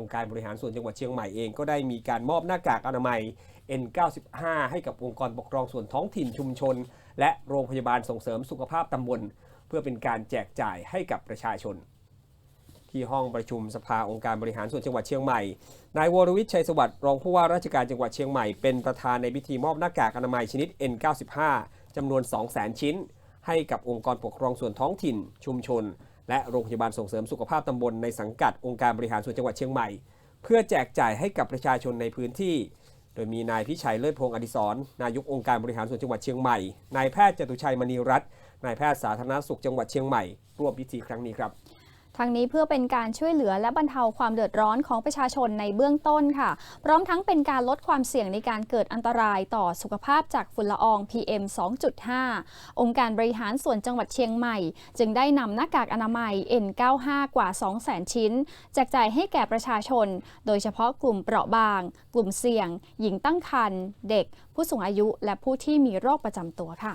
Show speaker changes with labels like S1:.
S1: องค์การบริหารส่วนจังหวัดเชียงใหม่เองก็ได้มีการมอบหน้ากากอนามัย N95 ให้กับองค์กรปกครองส่วนท้องถิ่นชุมชน และโรงพยาบาลส่งเสริมสุขภาพตำบล เพื่อเป็นการแจกจ่ายให้กับประชาชน ที่ห้องประชุมสภาองค์การบริหารส่วนจังหวัดเชียงใหม่ นายวรวิทย์ชัยสวัสดิ์รองผู้ว่าราชการจังหวัดเชียงใหม่เป็นประธานในพิธีมอบหน้ากากอนามัยชนิด N95 จำนวน 200,000 ชิ้น ให้กับองค์กรปกครองส่วนท้องถิ่น ชุมชน และโรงพยาบาลส่งเสริมสุขภาพตำบลในสังกัดองค์การบริหารส่วนจังหวัดเชียงใหม่ เพื่อแจกจ่ายให้กับประชาชนในพื้นที่ โดยมีนายพิชัยเลิศพงศ์อดิศรนายกองค์การบริหารส่วนจังหวัดเชียงใหม่ นายแพทย์จตุชัยมณีรัตน์นายแพทย์สาธารณสุขจังหวัดเชียงใหม่ ร่วมพิธีครั้งนี้ครับ
S2: ทั้งนี้เพื่อเป็นการช่วยเหลือและบรรเทาความเดือดร้อนของประชาชนในเบื้องต้นค่ะ พร้อมทั้งเป็นการลดความเสี่ยงในการเกิดอันตรายต่อสุขภาพจากฝุ่นละออง PM 2.5 องค์การบริหารส่วนจังหวัดเชียงใหม่ จึงได้นำหน้ากากอนามัย N95 กว่า 200,000 ชิ้น แจกจ่ายให้แก่ประชาชน โดยเฉพาะกลุ่มเปราะบาง กลุ่มเสี่ยง หญิงตั้งครรภ์เด็ก ผู้สูงอายุ และผู้ที่มีโรคประจำตัวค่ะ